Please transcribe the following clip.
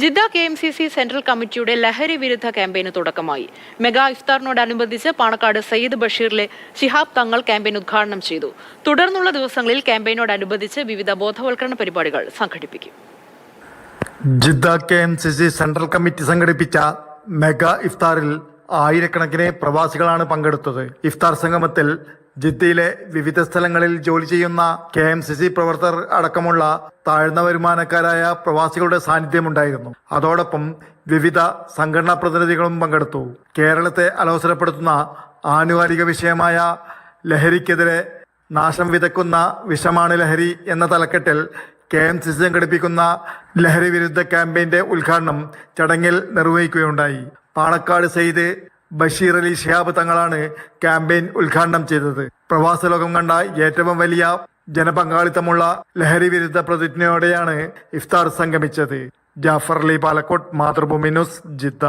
Jeddah K M C C central കമ്മിറ്റിയുടെ ലഹരി വിരുദ്ധ ക്യാമ്പയിന് തുടക്കമായി. മെഗാ ഇഫ്താറിനോടനുബന്ധിച്ച് പാണക്കാട് സയ്യിദ് ബഷീറിലെ ശിഹാബ് തങ്ങൾ ക്യാമ്പയിൻ ഉദ്ഘാടനം ചെയ്തു. തുടർന്നുള്ള ദിവസങ്ങളിൽ ക്യാമ്പയിനോടനുബന്ധിച്ച് വിവിധ ബോധവൽക്കരണ പരിപാടികൾ സംഘടിപ്പിക്കും. Jeddah K M C C central committee സംഘടിപ്പിച്ച മെഗാ ഇഫ്താറിൽ ആയിരക്കണക്കിന് പ്രവാസികളാണ് പങ്കെടുത്തത്. ഇഫ്താർ സംഗമത്തിൽ ജിദ്ദയിലെ വിവിധ സ്ഥലങ്ങളിൽ ജോലി ചെയ്യുന്ന കെ എം സി സി പ്രവർത്തകർ അടക്കമുള്ള താഴ്ന്ന വരുമാനക്കാരായ പ്രവാസികളുടെ സാന്നിധ്യമുണ്ടായിരുന്നു. അതോടൊപ്പം വിവിധ സംഘടനാ പ്രതിനിധികളും പങ്കെടുത്തു. കേരളത്തെ അലോസരപ്പെടുത്തുന്ന ആനുകാലിക വിഷയമായ ലഹരിക്കെതിരെ നാശം വിതക്കുന്ന വിഷമാണ് ലഹരി എന്ന തലക്കെട്ടിൽ കെ എം സി സി സംഘടിപ്പിക്കുന്ന ലഹരി വിരുദ്ധ ക്യാമ്പയിന്റെ ഉദ്ഘാടനം ചടങ്ങിൽ നിർവഹിക്കുകയുണ്ടായി. പാണക്കാട് സെയ്ത് ബഷീർ അലി ഷിഹാബ് തങ്ങളാണ് ക്യാമ്പയിൻ ഉദ്ഘാടനം ചെയ്തത്. പ്രവാസ ലോകം കണ്ട ഏറ്റവും വലിയ ജനപങ്കാളിത്തമുള്ള ലഹരി വിരുദ്ധ പ്രതിജ്ഞയോടെയാണ് ഇഫ്താർ സംഗമിച്ചത്. Jafar Ali Palakkot Mathrubhumi news Jeddah.